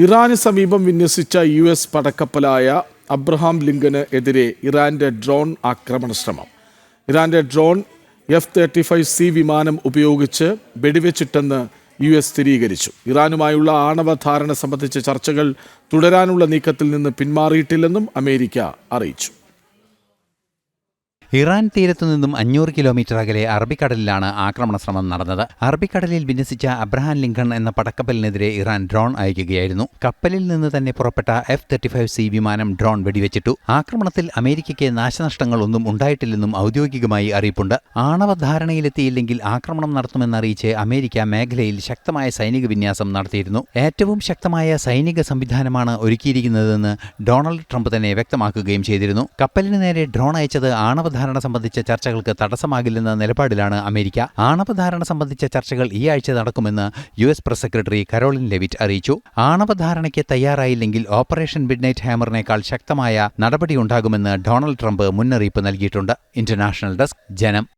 ഇറാന് സമീപം വിന്യസിച്ച U S പടക്കപ്പലായ അബ്രഹാം ലിങ്കന് എതിരെ ഇറാന്റെ ഡ്രോൺ ആക്രമണ ശ്രമം. ഇറാന്റെ drone F thirty five C വിമാനം ഉപയോഗിച്ച് വെടിവെച്ചിട്ടെന്ന് യു എസ് സ്ഥിരീകരിച്ചു. ഇറാനുമായുള്ള ആണവ ധാരണ സംബന്ധിച്ച ചർച്ചകൾ തുടരാനുള്ള നീക്കത്തിൽ നിന്ന് പിന്മാറിയിട്ടില്ലെന്നും അമേരിക്ക അറിയിച്ചു. ഇറാൻ തീരത്തു നിന്നും അഞ്ഞൂറ് കിലോമീറ്റർ അകലെ അറബിക്കടലിലാണ് ആക്രമണ ശ്രമം നടന്നത്. അറബിക്കടലിൽ വിന്യസിച്ച അബ്രഹാം ലിങ്കൺ എന്ന പടക്കപ്പലിനെതിരെ ഇറാൻ ഡ്രോൺ അയക്കുകയായിരുന്നു. കപ്പലിൽ നിന്ന് തന്നെ പുറപ്പെട്ട എഫ് തേർട്ടി ഫൈവ് സി വിമാനം ഡ്രോൺ വെടിവെച്ചിട്ടു. ആക്രമണത്തിൽ അമേരിക്കയ്ക്ക് നാശനഷ്ടങ്ങൾ ഒന്നും ഉണ്ടായിട്ടില്ലെന്നും ഔദ്യോഗികമായി അറിയിപ്പുണ്ട്. ആണവ ധാരണയിലെത്തിയില്ലെങ്കിൽ ആക്രമണം നടത്തുമെന്നറിയിച്ച് അമേരിക്ക മേഖലയിൽ ശക്തമായ സൈനിക വിന്യാസം നടത്തിയിരുന്നു. ഏറ്റവും ശക്തമായ സൈനിക സംവിധാനമാണ് ഒരുക്കിയിരിക്കുന്നതെന്ന് ഡൊണാൾഡ് ട്രംപ് തന്നെ വ്യക്തമാക്കുകയും ചെയ്തിരുന്നു. കപ്പലിന് നേരെ ഡ്രോൺ അയച്ചത് ആണവധാരണ സംബന്ധിച്ച ചർച്ചകൾക്ക് തടസ്സമാകില്ലെന്ന നിലപാടിലാണ് അമേരിക്ക. ആണവധാരണ സംബന്ധിച്ച ചർച്ചകൾ ഈ ആഴ്ച നടക്കുമെന്ന് U S press secretary Karoline Leavitt അറിയിച്ചു. ആണവധാരണയ്ക്ക് തയ്യാറായില്ലെങ്കിൽ ഓപ്പറേഷൻ മിഡ്നൈറ്റ് ഹാമറിനേക്കാൾ ശക്തമായ നടപടിയുണ്ടാകുമെന്ന് ഡൊണാൾഡ് ട്രംപ് മുന്നറിയിപ്പ് നൽകിയിട്ടുണ്ട്. ഇന്റർനാഷണൽ ഡെസ്ക് ജനം.